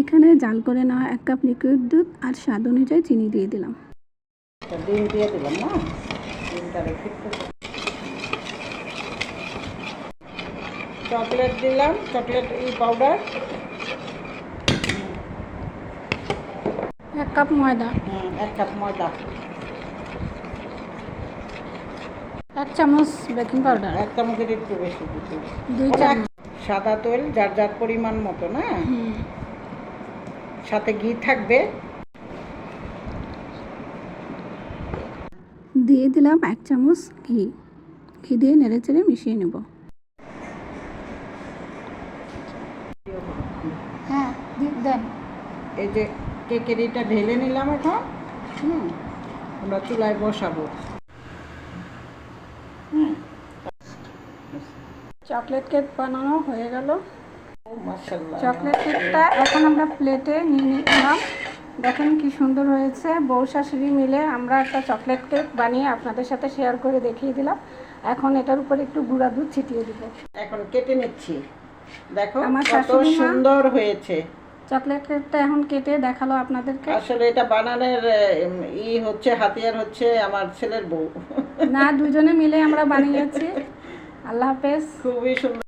এখানে জাল করে নেওয়া এক কাপ লিকুইড দুধ আর স্বাদ অনুযায়ী চিনি দিয়ে দিলাম। ডিম দিয়ে দিলাম না? ডিমটা রেখে চকলেট দিলাম চকলেট ই পাউডার এক কাপ ময়দা। এক কাপ ময়দা। এক চামচ বেকিং পাউডার এক চামচের একটু বেশি দিতে দুই চামচ। সাদা তেল যার যার পরিমাণ মতো না? হুম। সাথে ঘি থাকবে। দিয়ে দিলাম এক চামচ ঘি। ঘি দিয়ে নেড়ে চেড়ে মিশিয়ে নেব। হ্যাঁ দেন। এই যে কেকের এটা ঢেলে নিলাম এখন। হুম। আমরা চুলায় বসাবো। চকলেট কেক বানানো হয়ে গেল। চকলেট কেকটা এখন আমরা প্লেটে নিয়ে নিলাম। দেখেন কি সুন্দর হয়েছে। বউ শাশুড়ি মিলে আমরা একটা চকলেট কেক বানিয়ে আপনাদের সাথে শেয়ার করে দেখিয়ে দিলাম। এখন এটার উপর একটু গুঁড়া দুধ ছিটিয়ে দিব। এখন কেটে নিচ্ছি। দেখো আমার শাশুড়ি সুন্দর হয়েছে। চকলেট কেকটা এখন কেটে দেখাল আপনাদেরকে। আসলে এটা বানানোর ই হচ্ছে হাতিয়ার হচ্ছে আমার ছেলের বউ। না দুজনে মিলে আমরা বানিয়েছি। আল্লাহ হাফেজ। খুবই সুন্দর।